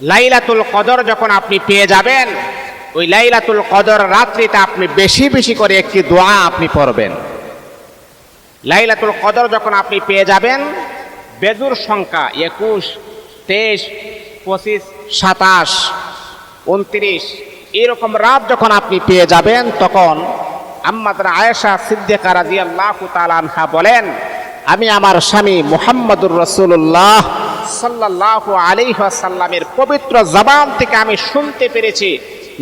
লাইলাতুল কদর যখন আপনি পেয়ে যাবেন, ওই লাইলাতুল কদর রাত্রিতে আপনি বেশি বেশি করে একটি দোয়া আপনি পড়বেন। লাইলাতুল কদর যখন আপনি পেয়ে যাবেন, বেজুর সংখ্যা একুশ, তেইশ, পঁচিশ, সাতাশ, উনত্রিশ, এরকম রাত যখন আপনি পেয়ে যাবেন, তখন আম্মাদের আয়েশা সিদ্দিকা রাদিয়াল্লাহু তাআলা আনহা বলেন, আমি আমার স্বামী মোহাম্মদুর রসুল্লাহ সাল্লাল্লাহু আলাইহি ওয়াসাল্লামের পবিত্র জবান থেকে আমি শুনতে পেরেছি,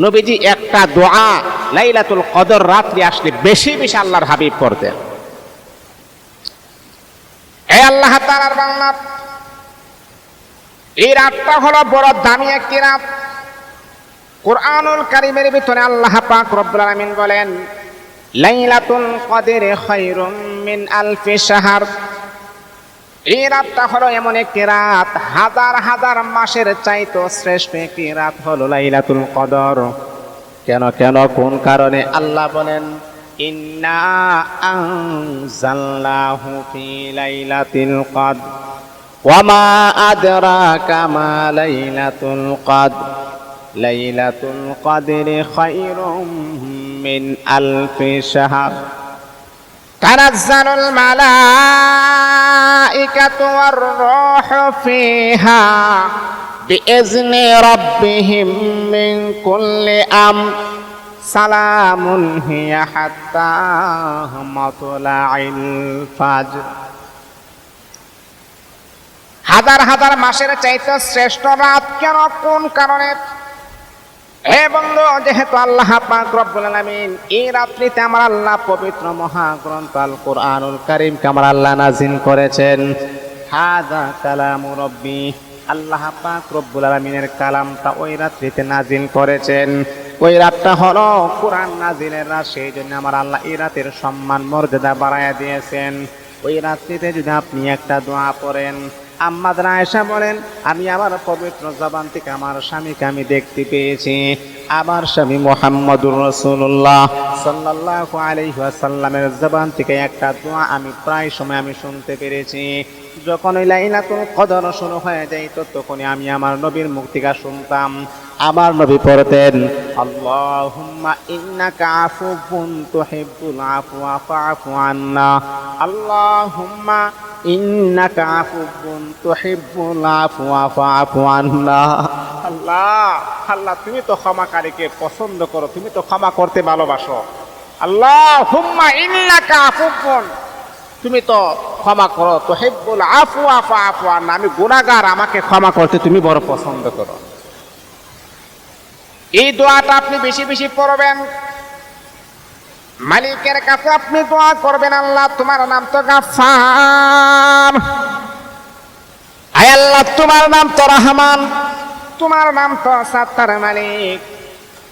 নবীজি একটা দোয়া লাইলাতুল কদর রাত্রি আসলে বেশি বেশি আল্লাহর হাবিব পড়তেন এ আল্লাহ এই রাতটা হলো বড় দামি একটি রাত। কোরআনুল কারিমের ভিতরে আল্লাহ পাক রব্বুল আলামিন বলেন, লাইলাতুল মিন আলফি শাহর। এই রাতটা হলো এমন একটি রাত। হাজার হাজার মাসের চাইতো শ্রেষ্ঠ একটি রাত হলো লাইলাতুল কদর। কেন কেন, কোন কারণে? আল্লাহ বলেন, ইন্না আনজালনাহু ফি লাইলাতিল কদর। ওয়ামা আদরাকা মা লাইলাতুল কদর। লাইলাতুল কদরি খায়রুম মিন আলফি শাহর। تنزل الملائكة والروح فيها بإذن ربهم من كل أمر سلام هي حتى مطلع الفجر হাজার হাজার মাসের চাইতে শ্রেষ্ঠ রাত কেন কোন কারণে হে বন্ধু, যেহেতু আল্লাহ পাক রব্বুল আলামিন এই রাত্রিতে আমার আল্লাহ পবিত্র মহাগ্রন্থ আল কোরআনুল কারীমকে আমার আল্লাহ নাজিল করেছেন। হাদা কালামু রব্বি, আল্লাহ পাক রব্বুল আলামিনের কালামটা ওই রাত্রিতে নাজিল করেছেন। ওই রাতটা হলো কোরআন নাজিলের রাত, সেই জন্য আমার আল্লাহ এই রাতের সম্মান, মর্যাদা বাড়াইয়া দিয়েছেন। ওই রাত্রিতে যদি আপনি একটা দোয়া পড়েন আম্মাদ আয়েশা বলেন, আমি আমার পবিত্র জবান থেকে আমার স্বামীকে আমি দেখতে পেয়েছি। আমার স্বামী মোহাম্মদুর রসুল্লাহ সাল্লাহ আলহিহাসাল্লামের জবান থেকে একটা দোয়া আমি প্রায় সময় আমি শুনতে পেরেছি। যখন ওই লাইলাতুল কদর শুরু হয়ে যাইতো তখনই আমি আমার নবীর মুক্তিকা শুনতাম। আমার নবী পড়তেন, আল্লাহুম্মা ইন্নাকা আফুবুন তুহিব্বুল আফওয়া ফাআফু আন্না। আল্লাহুম্মা ইন্নাকা আফুবুন তুহিব্বুল আফওয়া ফাআফু আন্না। আল্লাহ আল্লাহ, তুমি তো ক্ষমাকারীকে পছন্দ করো, তুমি তো ক্ষমা করতে ভালোবাসো। আল্লাহুম্মা ইন্নাকা আফুবুন তুমি তো ক্ষমা করো, তুহিব্বুল আফওয়া ফাআফু আন্না। আমি গুনাহগার, আমাকে ক্ষমা করতে তুমি বড় পছন্দ করো। এই দোয়াটা আপনি বেশি বেশি পড়বেন। মালিকের কাছে আপনি দোয়া করবেন, আল্লাহ তোমার নাম তো গাফার। আয় আল্লাহ, তোমার নাম তো রহমান। তোমার নাম তো সাত্তার মালিক।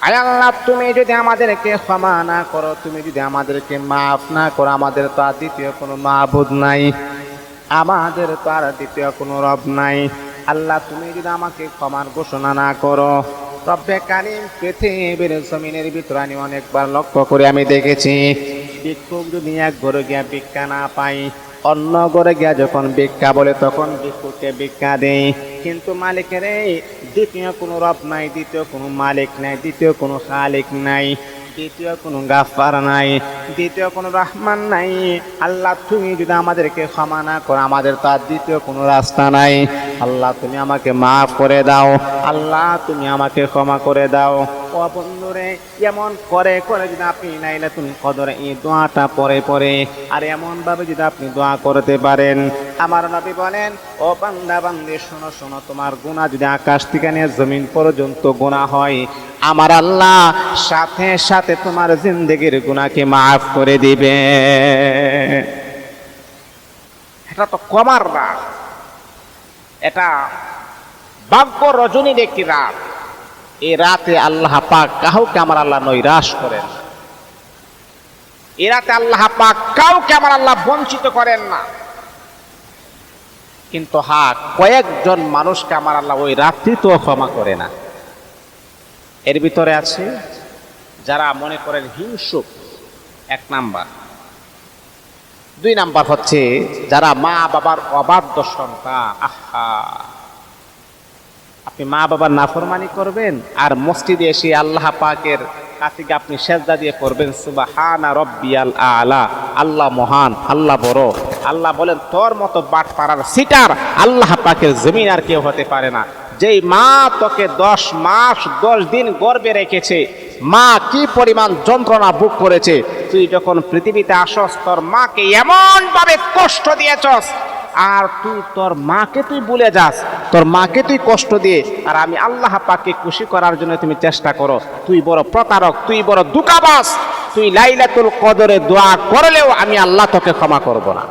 আয় আল্লাহ, তুমি যদি আমাদেরকে ক্ষমা না করো, তুমি যদি আমাদেরকে মাফ না করো, আমাদের তো আর দ্বিতীয় কোনো মাহবুদ নাই। আমাদের তো আর দ্বিতীয় কোনো রব নাই। আল্লাহ, তুমি যদি আমাকে ক্ষমার ঘোষণা না করো রব্বে কারিম পৃথিবীর জমিনের ভিতরে আমি অনেকবার লক্ষ্য করে আমি দেখেছি। ভিক্ষুক যদি এক ঘরে গিয়া ভিক্ষা না পাই অন্য ঘরে গিয়া যখন ভিক্ষা বলে তখন ভিক্ষুককে ভিক্ষা দেয়। কিন্তু মালিকের এই দ্বিতীয় কোনো রব নাই, দ্বিতীয় কোনো মালিক নাই, দ্বিতীয় কোনো খালিক নাই। দ্বিতীয় কোনো গাফার নাই, দ্বিতীয় কোনো রহমান নাই। আল্লাহ, তুমি যদি আমাদেরকে ক্ষমা না করো, আমাদের তার দ্বিতীয় কোনো রাস্তা নাই। আল্লাহ, তুমি আমাকে মাফ করে দাও। আল্লাহ, তুমি আমাকে ক্ষমা করে দাও। ও বন্ধুরে, এমন করে করে যদি আপনি নাইলে তুমি কদরে এই দোয়াটা পরে পরে, আর এমন ভাবে যদি আপনি দোয়া করতে পারেন। আমার নবী বলেন, ও বান্দা, বান্দি, শোনো শোনো, তোমার গুণা যদি আকাশ থেকে নিয়ে জমিন পর্যন্ত গুণা হয় আমার আল্লাহ সাথে সাথে তোমার জিন্দগির গুণাকে মাফ করে দিবে। এটা তো কমার রাত এটা ভাগ্য রজনীর একটি রাত এই রাতে আল্লাহ পাক কাউকে আমার আল্লাহ নৈরাশ করেন এ রাতে আল্লাহ পাক কাউকে আমার আল্লাহ বঞ্চিত করেন না। কিন্তু হা, কয়েকজন মানুষকে আমার আল্লাহ ওই রাত্রি তো ক্ষমা করে না। এর ভিতরে আছে, যারা মনে করেন হিংসুক, এক নাম্বার। দুই নাম্বার হচ্ছে, যারা মা বাবার অবাধ্য সন্তান। আহা! আপনি মা বাবার নাফরমানি করবেন আর মসজিদে এসে আল্লাহ পাকের কাছে আপনি সেজদা দিয়ে পড়বেন, সুবাহানা রব্বিয়াল আলা। আল্লাহ মহান, আল্লাহ বড়। আল্লাহ বলেন, তোর মতো বাট পাড়ার সিটার আল্লাহ পাকের জমিন আর কেউ হতে পারে না। যেই মা তোকে দশ মাস, দশ দিন গর্বে রেখেছে, মা কি পরিমাণ যন্ত্রণা বুক করেছে? তুই যখন পৃথিবীতে আসস, তোর মাকে এমন ভাবে কষ্ট দিয়েছস, আর তুই তোর মাকে তুই ভুলে যাস। তোর মাকে তুই কষ্ট দিয়ে, আর আমি আল্লাহ পাকে খুশি করার জন্য তুমি চেষ্টা করো। তুই বড় প্রতারক, তুই বড় দুকাবাস, তুই লাইলাতুল কদরে দোয়া করলেও আমি আল্লাহ তোকে ক্ষমা করব না।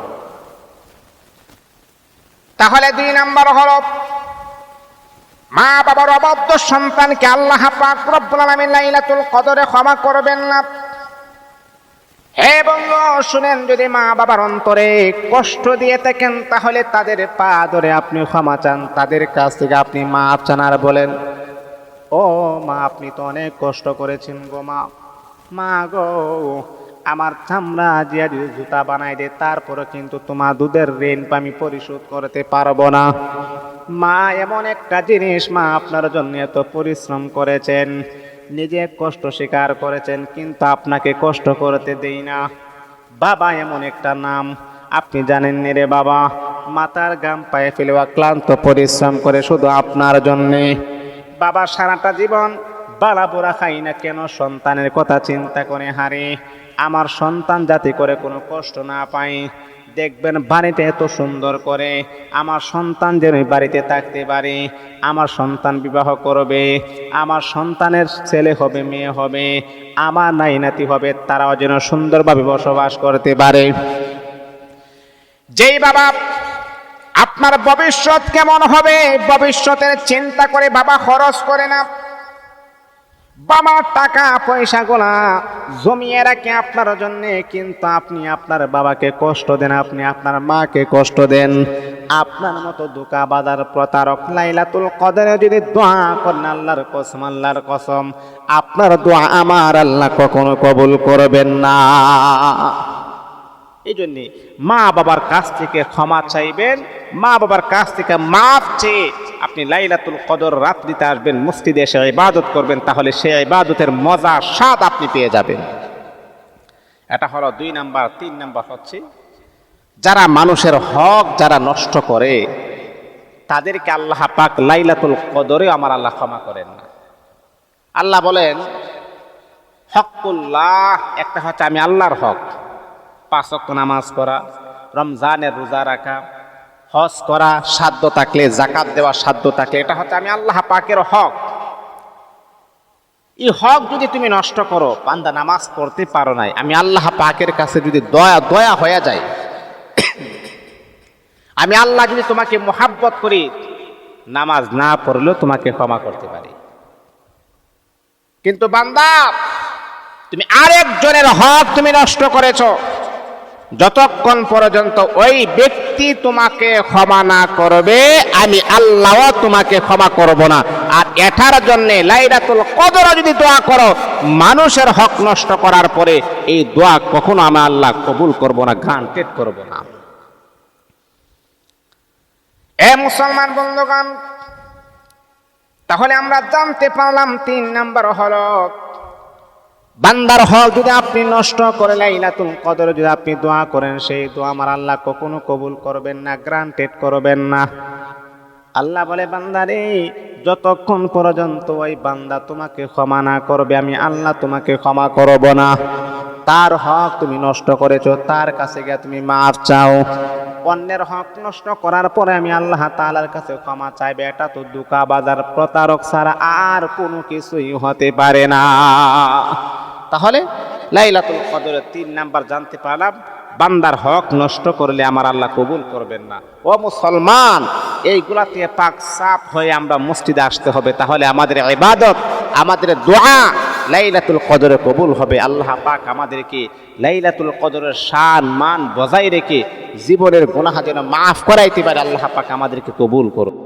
তাহলে দুই নাম্বার হলো মা বাবার অবাধ্য সন্তানকে আল্লাহ পাক রব্বুল আলামিন লাইলাতুল কদরে ক্ষমা করবেন না। বন্ধু, শুনেন যদি মা বাবার অন্তরে কষ্ট দিয়ে থাকেন, তাহলে তাদের পা ধরে আপনি ক্ষমা চান, তাদের কাছ থেকে আপনি মাপ চান আর বলেন, ও মা, আপনি তো অনেক কষ্ট করেছেন গো মা। মা গো, আমার চামড়া দিয়া যদি জুতা বানাই দে তারপরে কিন্তু তোমার দুধের ঋণ আমি পরিশোধ করতে পারব না। মা এমন একটা জিনিস, মা আপনার জন্য এত পরিশ্রম করেছেন, নিজে কষ্ট স্বীকার করেছেন, কিন্তু আপনাকে কষ্ট করতে দেই না। বাবা এমন একটা নাম, আপনি জানেন নি রে বাবা, মাতার গাম পায়ে ফেলে ক্লান্ত পরিশ্রম করে শুধু আপনার জন্যে। বাবা সারাটা জীবন বালা বোরা খাই না কেন, সন্তানের কথা চিন্তা করে হারে। আমার সন্তান যাতে করে কোনো কষ্ট না পায় দেখবেন বাড়িতে এত সুন্দর করে আমার সন্তান যেন বাড়িতে থাকতে পারে, আমার সন্তান বিবাহ করবে, আমার সন্তানের ছেলে হবে, মেয়ে হবে, আমার নাই নাতি হবে, তারাও যেন সুন্দরভাবে বসবাস করতে পারে। যেই বাবা, আপনার ভবিষ্যৎ কেমন হবে? ভবিষ্যতের চিন্তা করে বাবা খরচ করে না। বাবার টাকা, পয়সা গোলা জমিয়ে রাখে আপনার জন্য, কিন্তু আপনি আপনার বাবাকে কষ্ট দেন, আপনি আপনার মাকে কষ্ট দেন। আপনার মতো দোকা বাদার প্রতারক লাইলাতুল কদরে যদি দোয়া করেন, আল্লাহর কসম আল্লাহর কসম, আপনার দোয়া আমার আল্লাহ কখনো কবুল করবেন না। এই জন্যে মা বাবার কাছ থেকে ক্ষমা চাইবেন মা বাবার কাছ থেকে মাপ চেয়ে আপনি লাইলাতুল কদর রাত্রিতে আসবেন, মসজিদে এসে ইবাদত করবেন, তাহলে সে ইবাদতের মজা স্বাদ আপনি পেয়ে যাবেন। এটা হলো দুই নাম্বার, তিন নাম্বার হচ্ছে, যারা মানুষের হক যারা নষ্ট করে, তাদেরকে আল্লাহ পাক লাইলাতুল কদরে আমার আল্লাহ ক্ষমা করেন না। আল্লাহ বলেন হকুল্লাহ একটা হচ্ছে আমি আল্লাহর হক। পাঁচ ওয়াক্ত নামাজ পড়া, রমজানের রোজা রাখা হজ করা সাধ্য থাকলে, জাকাত দেওয়া সাধ্য থাকলে, এটা হচ্ছে আমি আল্লাহ পাকের হক। এই হক যদি তুমি নষ্ট করো পান্দা নামাজ পড়তে পারো নাই, আমি আল্লাহ পাকের কাছে যদি দয়া দয়া হয়ে যায় আমি আল্লাহ যদি তোমাকে মোহাব্বত করি, নামাজ না পড়লেও তোমাকে ক্ষমা করতে পারি। কিন্তু বান্দা, তুমি আরেকজনের হক তুমি নষ্ট করেছ। যতক্ষণ পর্যন্ত ওই ব্যক্তি তোমাকে ক্ষমা না করবে, আমি আল্লাহ তোমাকে ক্ষমা করব না। আর এটার জন্য লাইলাতুল কদর যদি দোয়া করো, মানুষের হক নষ্ট করার পরে এই দোয়া কখনো আমি আল্লাহ কবুল করব না গান গ্রান্টেড করব না। এ মুসলমান বন্ধুগণ, তাহলে আমরা জানতে পারলাম তিন নাম্বার হলো বান্দার হক যদি আপনি নষ্ট করে লাইলাতুল কদর, যদি আপনি দোয়া করেন, সেই দোয়া আমার আল্লাহ কখনো কবুল করবেন না গ্রান্টেড করবেন না। আল্লাহ বলে, বান্দারে, যতক্ষণ পর্যন্ত ওই বান্দা তোমাকে ক্ষমা না করবে, আমি আল্লাহ তোমাকে ক্ষমা করব না। তার হক তুমি নষ্ট করেছ, তার কাছে গিয়ে তুমি মাফ চাও। অন্যের হক নষ্ট করার পরে আমি আল্লাহ তাআলার কাছে ক্ষমা চাইবে, এটা তো দুকা বাজার প্রতারক ছাড়া আর কোনো কিছুই হতে পারে না। তাহলে লাইলাতুল কদরের তিন নাম্বার জানতে পারলাম, বান্দার হক নষ্ট করলে আমার আল্লাহ কবুল করবেন না। ও মুসলমান, এইগুলা থেকে পাক সাফ হয়ে আমরা মসজিদে আসতে হবে, তাহলে আমাদের ইবাদত, আমাদের দোয়া লাইলাতুল কদরে কবুল হবে। আল্লাহ পাক আমাদেরকে লাইলাতুল কদরের শান, মান বজায় রেখে জীবনের গুনাহ যেন মাফ করাইতে পারে, আল্লাহ পাক আমাদেরকে কবুল করুন